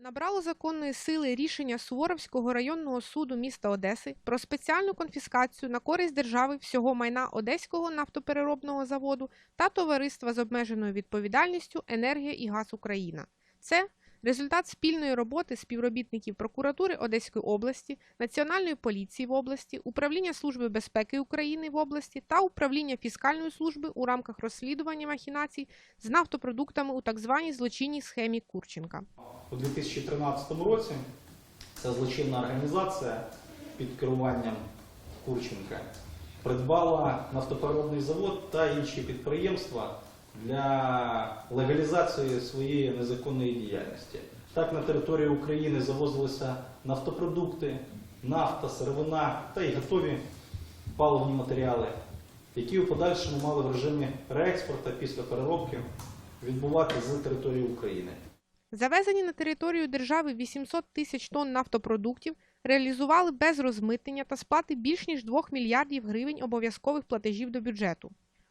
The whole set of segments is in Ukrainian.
Набрало законної сили рішення Суворовського районного суду міста Одеси про спеціальну конфіскацію на користь держави всього майна Одеського нафтопереробного заводу та товариства з обмеженою відповідальністю Енергія і газ Україна. Це результат спільної роботи співробітників прокуратури Одеської області, Національної поліції в області, управління Служби безпеки України в області та управління фіскальної служби у рамках розслідування махінацій з нафтопродуктами у так званій злочинній схемі Курченка. У 2013 році ця злочинна організація під керуванням Курченка придбала нафтопереробний завод та інші підприємства для легалізації своєї незаконної діяльності. Так на території України завозилися нафтопродукти, нафта, сировина та й готові паливні матеріали, які у подальшому мали в режимі реекспорту після переробки відбувати з території України. Завезені на територію держави 800 тисяч тонн нафтопродуктів реалізували без розмитнення та сплати більш ніж 2 мільярдів гривень обов'язкових платежів до бюджету.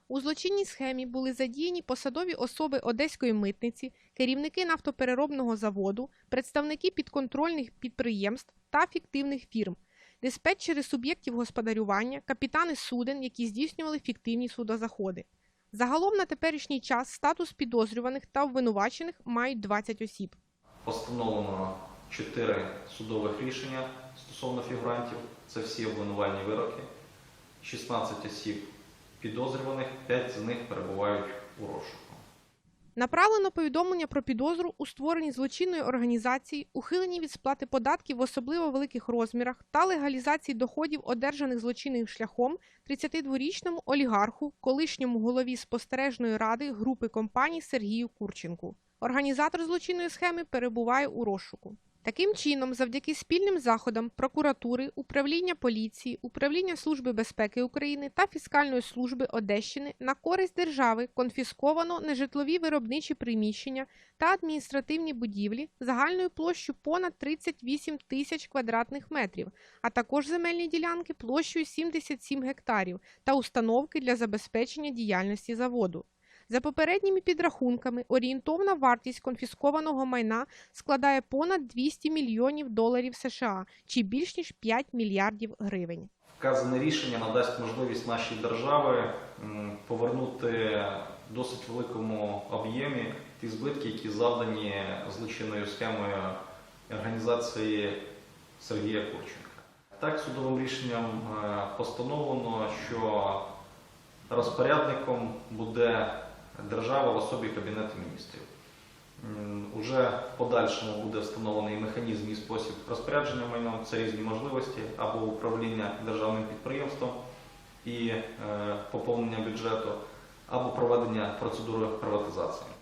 У злочинній схемі були задіяні посадові особи Одеської митниці, керівники нафтопереробного заводу, представники підконтрольних підприємств та фіктивних фірм, диспетчери суб'єктів господарювання, капітани суден, які здійснювали фіктивні судозаходи. Загалом на теперішній час статус підозрюваних та обвинувачених мають 20 осіб. Постановлено 4 судових рішення стосовно фігурантів. Це всі обвинувальні вироки. 16 осіб підозрюваних, 5 з них перебувають у розшуку. Направлено повідомлення про підозру у створенні злочинної організації, ухиленні від сплати податків в особливо великих розмірах та легалізації доходів, одержаних злочинним шляхом 32-річному олігарху, колишньому голові спостережної ради групи компаній Сергію Курченку. Організатор злочинної схеми перебуває у розшуку. Таким чином, завдяки спільним заходам прокуратури, управління поліції, управління Служби безпеки України та фіскальної служби Одещини на користь держави конфісковано нежитлові виробничі приміщення та адміністративні будівлі загальною площею понад 38 тисяч квадратних метрів, а також земельні ділянки площею 77 гектарів та установки для забезпечення діяльності заводу. За попередніми підрахунками, орієнтовна вартість конфіскованого майна складає понад 200 мільйонів доларів США чи більш ніж 5 мільярдів гривень. Вказане рішення надасть можливість нашій державі повернути досить великому об'ємі ті збитки, які завдані злочинною схемою організації Сергія Курченка. Так, судовим рішенням е, постановлено, що розпорядником буде держава в особі Кабінету міністрів. Уже в подальшому буде встановлений механізм і спосіб розпорядження майном. Це різні можливості або управління державним підприємством і е, поповнення бюджету, або проведення процедури приватизації.